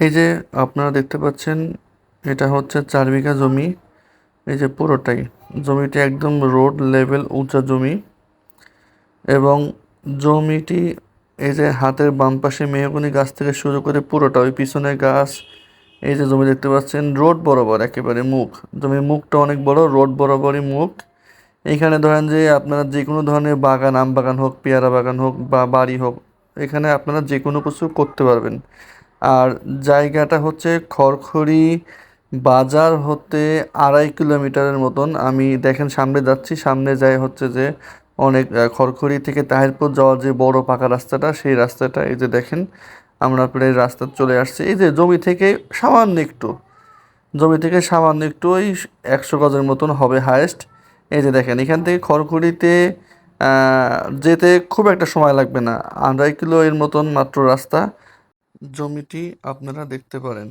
এই যে আপনারা দেখতে পাচ্ছেন, এটা হচ্ছে চার বিঘা জমি। এই যে পুরোটাই, জমিটি একদম রোড লেভেল উঁচা জমি। এবং জমিটি এই যে হাতের বাম পাশে মেহগনি গাছ থেকে শুরু করে পুরোটা, ওই পিছনে গাছ, এই যে জমি দেখতে পাচ্ছেন, রোড বরাবর একেবারে মুখ। জমির মুখটা অনেক বড়, রোড বরাবরই মুখ। এখানে ধরেন যে আপনারা যে কোনো ধরনের বাগান, আম বাগান হোক, পেয়ারা বাগান হোক বা বাড়ি হোক, এখানে আপনারা যে কোনো কিছু করতে পারবেন। আর জায়গাটা হচ্ছে খড়খড়ি বাজার হতে আড়াই কিলোমিটারের মতন। আমি দেখেন সামনে যাচ্ছি, সামনে যায় হচ্ছে যে অনেক খড়খড়ি থেকে তাহিরপুর যাওয়ার যে বড় পাকা রাস্তাটা, সেই রাস্তাটা, এই যে দেখেন আমরা প্রায় রাস্তা চলে আসছি। এই যে জমি থেকে সামান্য একটু, জমি থেকে সামান্য একটু, ওই একশো গজের মতন হবে হায়েস্ট এই যে দেখেন, এখান থেকে খড়খড়িতে যেতে খুব একটা সময় লাগবে না। আড়াই কিলো এর মতন মাত্র রাস্তা। জমিটি আপনারা দেখতে পারেন।